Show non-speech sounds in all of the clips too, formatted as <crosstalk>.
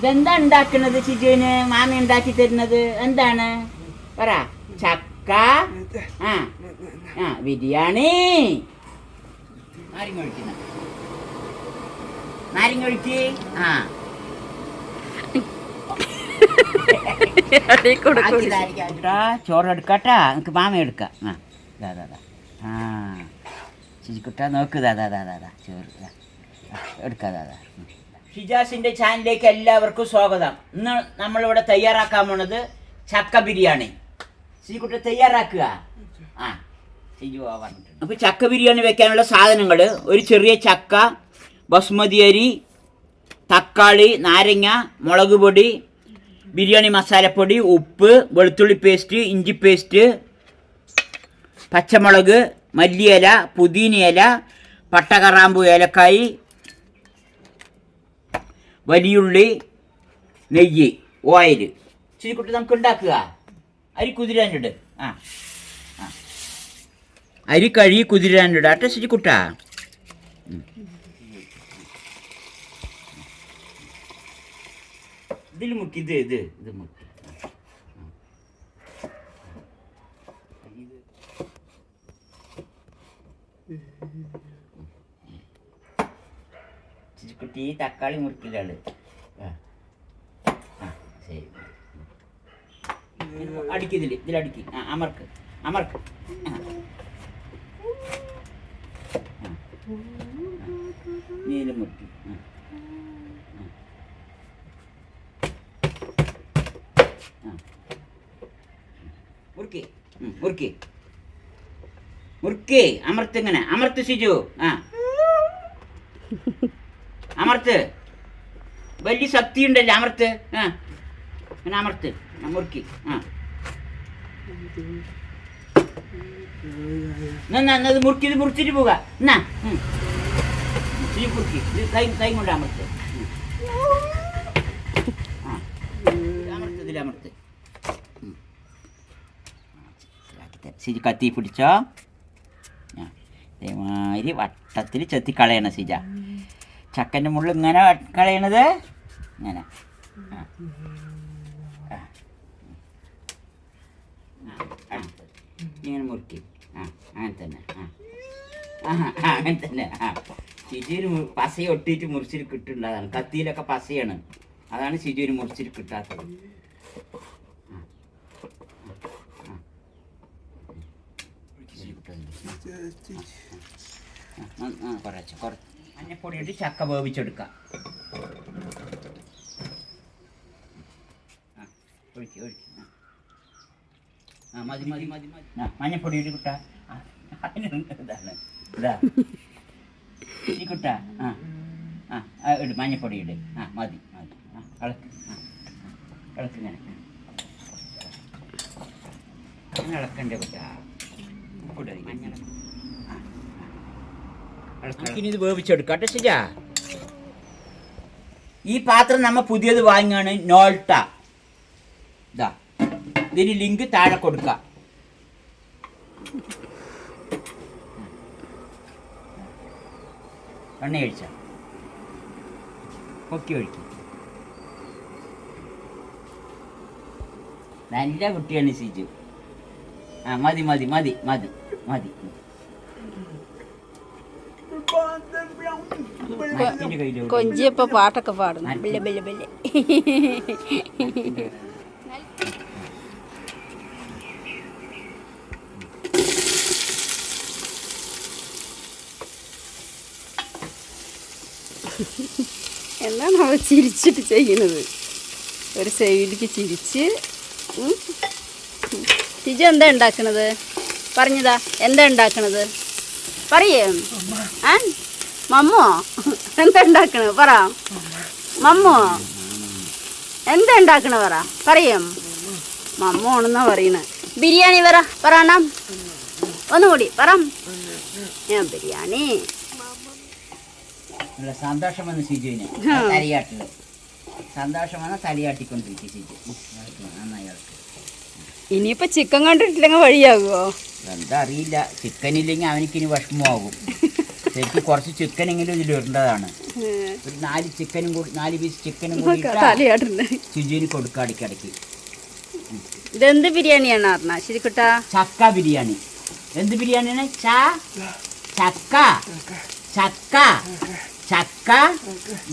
ഇതെന്താ ഉണ്ടാക്കണത് ചിജുവിന് മാമി ഉണ്ടാക്കി തരുന്നത് എന്താണ്? പറ. ചക്ക ആ ആ ബിരിയാണി. നാരങ്ങ ഒഴിക്കുന്ന നാരങ്ങ ഒഴിക്ക്? ആ. ചോറ് എടുക്കട്ടാ. നമുക്ക് മാമ എടുക്കാം. ആ ദാ ദാ ആ. ശിശുക്കുട്ട നോക്ക് ദാ ദാ ദാ ദാ ചോറ്. എടുക്കാം ദാ ദാ. ഉം. ഷിജാസിന്റെ ചാനലിലേക്ക് എല്ലാവർക്കും സ്വാഗതം. ഇന്ന് നമ്മളിവിടെ തയ്യാറാക്കാൻ പോണത് ചക്ക ബിരിയാണി. ശിജുക്കുട്ട തയ്യാറാക്കുക? ആ പറഞ്ഞിട്ടുണ്ട് അപ്പൊ ചക്ക ബിരിയാണി വെക്കാനുള്ള സാധനങ്ങൾ ഒരു ചെറിയ ചക്ക ബസ്മതി അരി തക്കാളി നാരങ്ങ മുളക് പൊടി ബിരിയാണി മസാലപ്പൊടി ഉപ്പ് വെളുത്തുള്ളി പേസ്റ്റ് ഇഞ്ചി പേസ്റ്റ് പച്ചമുളക് മല്ലിയില പുതിനയില പട്ടകറാമ്പു ഏലക്കായി വലിയുള്ളി നെയ്യ് ഓയിൽ ചിരിക്കുട്ടി നമുക്ക് ഉണ്ടാക്കുക അരി കുതിരാനിട് ആ ആ. അരി കഴുകി കുതിരാനിട ആട്ടെ ശുചിക്കുട്ട ഇതിൽ മുക്കി ഇത് ഇത് ഇത് മുക്കി. ചിരിക്കുട്ടി തക്കാളി മുറിക്കലാണ് ആ. ആ ശരി. അടിക്കുന്നില്ല ഇതിലടിക്ക്. ആ അമർക്ക് അമർക്ക്. നീല മുറിക്ക്. മുറുക്കി മുറുക്കി. മുറുക്കി. അമർത്ത് ഇങ്ങനെ അമർത്ത് ശിജു ആ. അമർത്ത്. വലിയ ശക്തി ഉണ്ടല്ലേ അമർത്ത്? ആ. അങ്ങനെ അമർത്ത്. മുറുക്കി. ആ. എന്നാ എന്നാ, എന്നാ, മുറുക്കി ഇത് മുറിച്ചിട്ട് പോക. എന്നാ. മുറുക്കി. ഇത് കൈ കൈ കൊണ്ട് അമർത്ത്. ആ. അമർത്ത് ഇതിൽ അമർത്ത്. സിജി കത്തി പിടിച്ചോ. ഇതേമാതിരി വട്ടത്തിൽ ചെത്തി കളയണം സിജ ചക്കന്റെ മുള്ളിൽ ഇങ്ങനെ കളയണത് ഇങ്ങനെ. ഇങ്ങനെ മുറുക്കി ആ അങ്ങനെ തന്നെ ആ അങ്ങനെ തന്നെ ആ ശിജുവിന് പസ ഒട്ടിയിട്ട് മുറിച്ചിട്ട് കിട്ടുന്നതാണ് കത്തിയിലൊക്കെ പസയാണ് അതാണ് ശിജുവിന് മുറിച്ചിട്ട് കിട്ടാത്തത് കുറച്ച് കുറച്ച് മഞ്ഞപ്പൊടി ഇട്ട് ചക്ക വേവിച്ചെടുക്കാം. ആ, ഒഴിക്ക്, ഒഴിക്ക്, ആ. മതി മതി മതി മതി. ആ മഞ്ഞപ്പൊടി ഇട്ട് കുട്ടാ ഇതാണ്. ഇതാ. ഈ കുട്ടാ ആ ആ ഇട് മഞ്ഞപ്പൊടി ഇട്. ആ മതി മതി. ആ ഇളക്ക് ആ ഇളക്ക് ഇങ്ങനെ. ഇളക്കണ്ടേ കുട്ടാ? കൂടെ മഞ്ഞൾ ഇനി ഇത് വേവിച്ചെടുക്കാം കേട്ടോ ശരിയാ ഈ പാത്രം നമ്മ പുതിയത് വാങ്ങിയാണ് നോൾട്ട. ഇതാ. ഇതിന് ലിങ്ക് താഴെ കൊടുക്കാം. എണ്ണ ഒഴിച്ച? പൊക്കി ഒഴിക്കും. നല്ല കുട്ടിയാണ് സിജു ആ മതി മതി മതി മതി മതി. കൊഞ്ചിയപ്പോ പാട്ടൊക്കെ പാടുന്നു. ബില്ല ബില്ല ബില്ല. എന്താണ് അവ ചിരിച്ചിട്ട് ചെയ്യുന്നത്? ഒരു സൈഡിലേക്ക് ചിരിച്ച് ചിജ എന്താ ഉണ്ടാക്കണത്? പറഞ്ഞതാ എന്താ ഉണ്ടാക്കണത്? പറയേ ആ? മമ്മോ? എന്താ ഉണ്ടാക്കണ? പറ. മമ്മോ? എന്താ ഉണ്ടാക്കണ പറ. പറയും. മമ്മോ ആണെന്നാ പറയണ. ബിരിയാണി പറ. പറയണം ഒന്നുകൂടി പറ. ഞാൻ ബിരിയാണി. സന്തോഷം വന്ന് സിജുവിന്. തലയാട്ടിൽ സന്തോഷം വന്ന തലയാട്ടിക്കൊണ്ടിരിക്കും സിജു നന്നായി ഇനിയിപ്പോ ചിക്കൻ കണ്ടിട്ടില്ലെങ്കിൽ വഴിയാകുമോ എന്താ അറിയില്ല. ചിക്കൻ ഇല്ലെങ്കിൽ അവനിക്കിനി വിഷമമാകും. ശരിക്കും കുറച്ച് ചിക്കൻ എങ്കിലും ഇതിൽ ഇടേണ്ടതാണ്. ഒരു നാല് ചിക്കനും കൂടി നാല് പീസ് ചിക്കനും കൂടി ശുചിന് കൊടുക്കുക ഇടയ്ക്കിടയ്ക്ക്. ഇതെന്ത് ബിരിയാണിയാണ് പറഞ്ഞ ശരിക്കുട്ടാ. ചക്ക ബിരിയാണി. എന്ത് ബിരിയാണിയാണ്? ച ചക്ക ചക്ക ചക്ക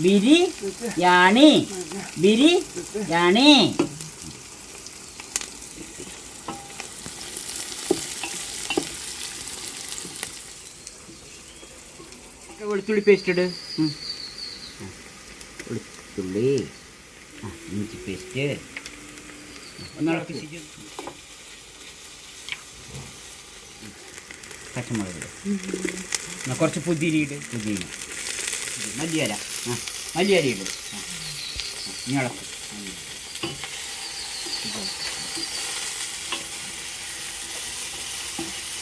ബിരി യാണി വെളുത്തുള്ളി പേസ്റ്റ് ഇട്. വെളുത്തുള്ളി. ആ ഇഞ്ചി പേസ്റ്റ് ഒന്നിളക്കി പച്ചമുളക് ഇട്. എന്നാ കുറച്ച് പുതിരി ഇട്. പുതിരി മല്ലിയില. ആ മല്ലിയില ഇട്. ഇനി ഇളക്ക്.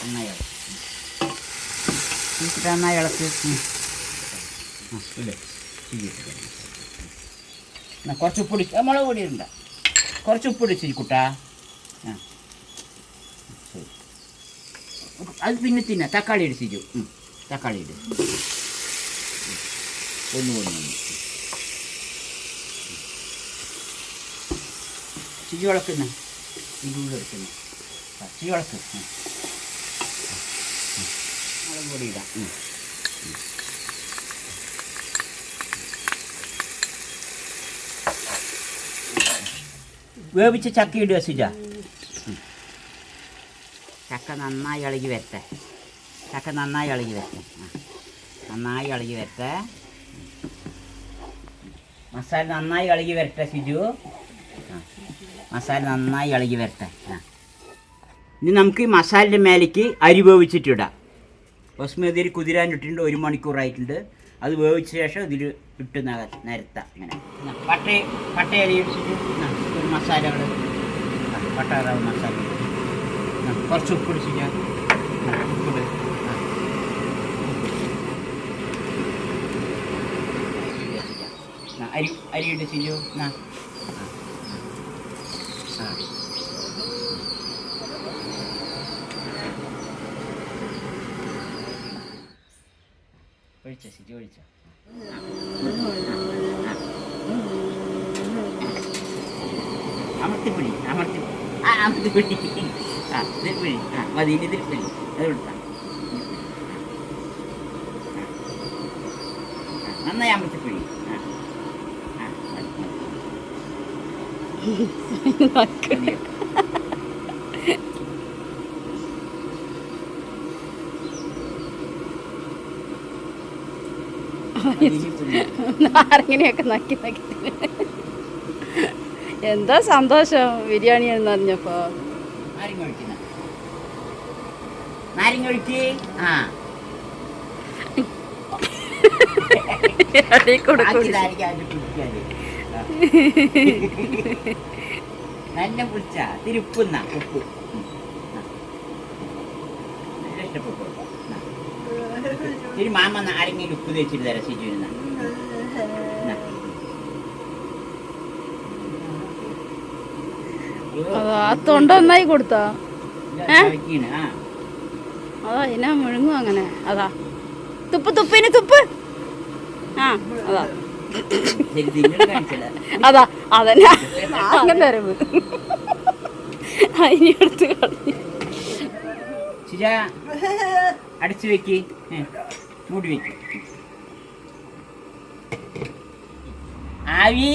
നന്നായി എന്നിട്ട് നന്നായി ഇളക്കി കുറച്ച് ഉപ്പ് ആ, മുളക് പൊടി ഇടണ്ട. കുറച്ച് ഉപ്പ് ശരി കുട്ടാ ആ. അത് പിന്നെ തിന്ന. തക്കാളി ഇട് സിജു ഉം. തക്കാളി ഇട്. ഒന്ന് ഒന്ന് ചിജി വളക്കുന്ന ഇളക്ക് ഉം. ഉം. മുളക് കൂടി ഇടാം വേവിച്ച് ചക്ക ഇടുക സിജ? ചക്ക നന്നായി ഇളകി വരട്ടെ. ചക്ക നന്നായി ഇളകി വരട്ടെ. നന്നായി ഇളകി വരട്ടെ. മസാല നന്നായി ഇളകി വരട്ടെ സിജു. മസാല നന്നായി ഇളകി വരട്ടെ. ഇനി നമുക്ക് ഈ മസാലയുടെ മേലേക്ക് അരി വേവിച്ചിട്ടിടാം ബസ്മതി അരി കുതിരാനിട്ടിട്ടുണ്ട് ഒരു മണിക്കൂറായിട്ടുണ്ട്. അത് വേവിച്ച ശേഷം ഇതിൽ ഇട്ട് നക- നിരത്താം ഇങ്ങനെ. പട്ട പട്ട അരി ഇടിച്ചിട്ട് ഒരു മസാലകൾ പട്ട റവ മസാല. കുറച്ച് ഉപ്പ് ഇടിച്ചിട്ട് ഉപ്പിട് അരി അരി സിജു എന്നാ ഒഴിച്ച ശരി ഒഴിച്ച അമർത്തിപ്പിടി അമർത്തി ആ അമർത്തിപ്പിടി. ആ ഇതിൽ ആ മതി ഇനി ഇതിൽ പിടി അത് വിട്ടാ നന്നായി അമർത്തിപ്പിടി. ആ ആ മതി, മതി. മതിയോ? മതി, ഇനി പിടി. <laughs> നാരങ്ങനെയൊക്കെ നക്കി നക്കി എന്താ സന്തോഷം ബിരിയാണി എന്ന് അറിഞ്ഞപ്പോ <laughs> നല്ല പുളിച്ച തിരുപ്പുന്ന ഒഴിക്ക് ആ ഇടയിൽ കൊടുക്കും ബാക്കി നാരങ്ങ അതിൽ കുടിക്കാതെ ആ. നല്ല പുളിച്ച ഇത്തിരി ഉപ്പുന്ന ഉപ്പ് ഉം. ആ. നല്ല ഇഷ്ടപ്പെട്ടു ആ. ഇത്തിരി മാമ ആരെങ്കിലും ഉപ്പ് തേച്ചിട്ട് തരാം സിജുവിന് തൊണ്ട ഒന്നായി കൊടുത്താ? ആ. അതാ എന്നാ മുഴുങ്ങും അങ്ങനെ. അതാ. തുപ്പ് തുപ്പിന് തുപ്പ്. ആ അതാ. അതാ അതന്നെ. അങ്ങനെ തരവ് അതിനെ എടുത്ത് കളഞ്ഞു അടച്ചു വെക്ക്. മൂടി ആവി.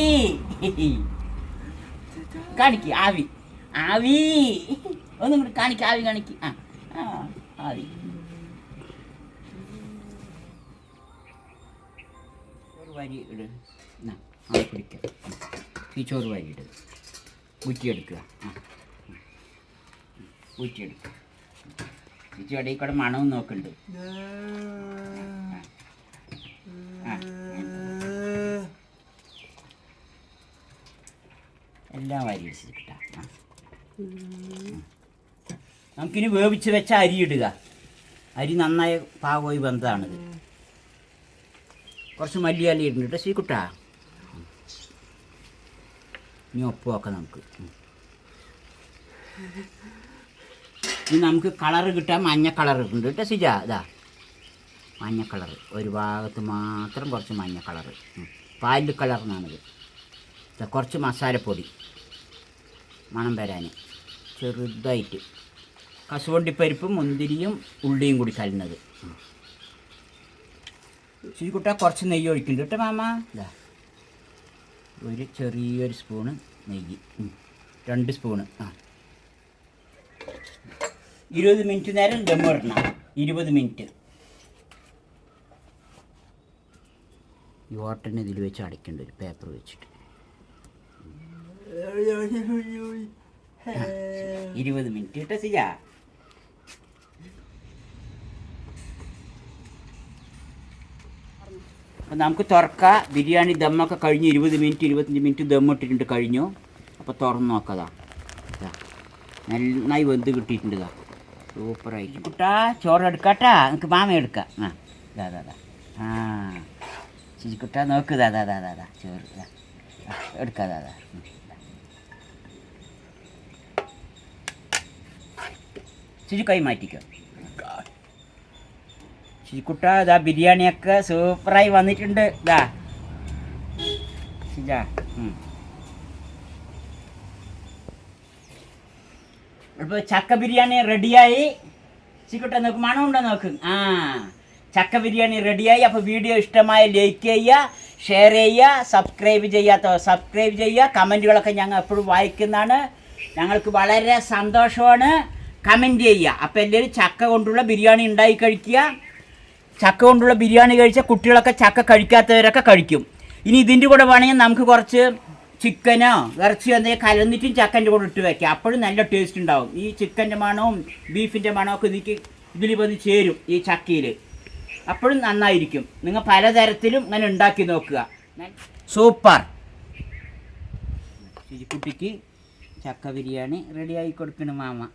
കാണിക്ക് ആവി. ആവി. ഒന്നും കൂടി കാണിക്ക് ആവി കാണിക്ക്. ആ ആവി. ചോറ് വാരി ഇട്. ആ ഈ ചോറ് വാരി ഇട്. ഊറ്റിയെടുക്കുക. ഊറ്റിയെടുക്കുക. ചേച്ചി ഇടയിൽ കൂടെ മണവും നോക്കുന്നുണ്ട് എല്ലാം അരി വെച്ചിട്ട് നമുക്കിനി വേവിച്ച് വെച്ച അരി ഇടുക. അരി നന്നായി പാകമായി ബന്ധമാണിത് കുറച്ച് മല്ലിയാലി ഇടുന്നുണ്ട് ശ്രീകുട്ടാ. ഇനി ഒപ്പമൊക്കെ നമുക്ക്. ഇനി നമുക്ക് കളർ കിട്ടാൻ മഞ്ഞ കളർ ഉണ്ട് കേട്ടോ സിജ. ഇതാ. മഞ്ഞ കളറ്. ഒരു ഭാഗത്ത് മാത്രം കുറച്ച് മഞ്ഞ കളറ്. പാൽ കളറിനാണിത്. കുറച്ച് മസാലപ്പൊടി. മണം വരാൻ ചെറുതായിട്ട്. കശുവണ്ടിപ്പരിപ്പും മുന്തിരിയും ഉള്ളിയും കൂടി കലർന്നത്. ശരിക്കുട്ട കുറച്ച് നെയ്യ് ഒഴിക്കുന്നുണ്ട് കേട്ടോ മാമ. ഇതാ. ഒരു ചെറിയൊരു സ്പൂണ് നെയ്യ്. രണ്ട് സ്പൂണ്. ആ. ഇരുപത് മിനിറ്റ് നേരം ദം ഇടണം. ഇരുപത് മിനിറ്റ് ഈ ഓട്ടനെ ഇതിൽ വെച്ച് അടയ്ക്കേണ്ട ഒരു പേപ്പർ വെച്ചിട്ട്. ഇരുപത് മിനിറ്റ് കേട്ടോ സിജ. അപ്പം നമുക്ക് തുറക്ക. ബിരിയാണി ദമ്മൊക്കെ കഴിഞ്ഞ് ഇരുപത് മിനിറ്റ് ഇരുപത്തഞ്ച് മിനിറ്റ് ദം ഇട്ടിട്ടുണ്ട് കഴിഞ്ഞു. അപ്പോൾ തുറന്ന് നോക്കതാ ഇതാ നന്നായി വെന്ത് കിട്ടിയിട്ടുണ്ട് സൂപ്പറായിട്ട് കുട്ടാ ചോറ് എടുക്കാട്ടാ. നമുക്ക് മാമ എടുക്കാം. ആ ദാ ദാ ഇതാ ആ ശരിക്കുട്ടാ നോക്ക് ദാ ദാ ദാ ദാ ചോറ് ദാ. എടുക്കാം ഇതാ. ശരി കൈ മാറ്റിക്കോ. ചിരിക്കുട്ട ഇതാ ബിരിയാണിയൊക്കെ സൂപ്പറായി വന്നിട്ടുണ്ട്. ഇതാ ശരിയാ ഇപ്പോൾ ചക്ക ബിരിയാണി റെഡിയായി. ചിക്കട്ടെ നോക്ക് മണമുണ്ടോ നോക്ക്? ആ ചക്ക ബിരിയാണി റെഡിയായി. അപ്പോൾ വീഡിയോ ഇഷ്ടമായ ലൈക്ക് ചെയ്യുക ഷെയർ ചെയ്യുക സബ്സ്ക്രൈബ് ചെയ്യാത്ത സബ്സ്ക്രൈബ് ചെയ്യുക. കമന്റുകളൊക്കെ ഞങ്ങൾ എപ്പോഴും വായിക്കുന്നതാണ്. ഞങ്ങൾക്ക് വളരെ സന്തോഷമാണ്. കമന്റ് ചെയ്യുക. അപ്പോൾ എല്ലാവരും ചക്ക കൊണ്ടുള്ള ബിരിയാണി ഉണ്ടായി കഴിക്കുക. ചക്ക കൊണ്ടുള്ള ബിരിയാണി കഴിച്ച കുട്ടികളൊക്കെ ചക്ക കഴിക്കാത്തവരൊക്കെ കഴിക്കും. ഇനി ഇതിന്റെ കൂടെ വേണമെങ്കിൽ നമുക്ക് കുറച്ച് ചിക്കനോ ഇറച്ചിയോ എന്തെങ്കിലും കലന്നിട്ടും ചക്കന്റെ കൂടെ ഇട്ട് വയ്ക്കുക അപ്പോഴും നല്ല ടേസ്റ്റ് ഉണ്ടാവും. ഈ ചിക്കന്റെ മണവും ബീഫിന്റെ മണവും ഒക്കെ ഇതിക്ക് ഇതിൽ വന്ന് ചേരും ഈ ചക്കയിൽ അപ്പോഴും നന്നായിരിക്കും. നിങ്ങൾ പലതരത്തിലും ഇങ്ങനെ ഉണ്ടാക്കി നോക്കുക. സൂപ്പർ. കുട്ടിക്ക് ചക്ക ബിരിയാണി റെഡിയായി കൊടുക്കണം മാമ.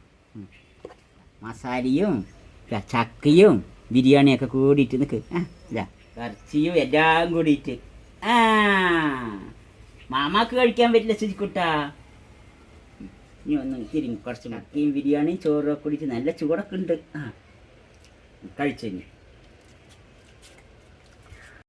മസാലയും ചക്കയും ബിരിയാണിയൊക്കെ കൂടിയിട്ട് നിൽക്ക് ആ ഇറച്ചിയും എല്ലാം കൂടിയിട്ട്. ആ. മാമാക്ക് കഴിക്കാൻ പറ്റില്ല ശുചിക്കുട്ടാ ഇനി ഒന്ന് തിരിഞ്ഞു കുറച്ച് മക്കയും ബിരിയാണിയും ചോറൊക്കെ കുടിച്ച് നല്ല ചൂടൊക്കെ ഉണ്ട്. ആ കഴിച്ചു ഇനി?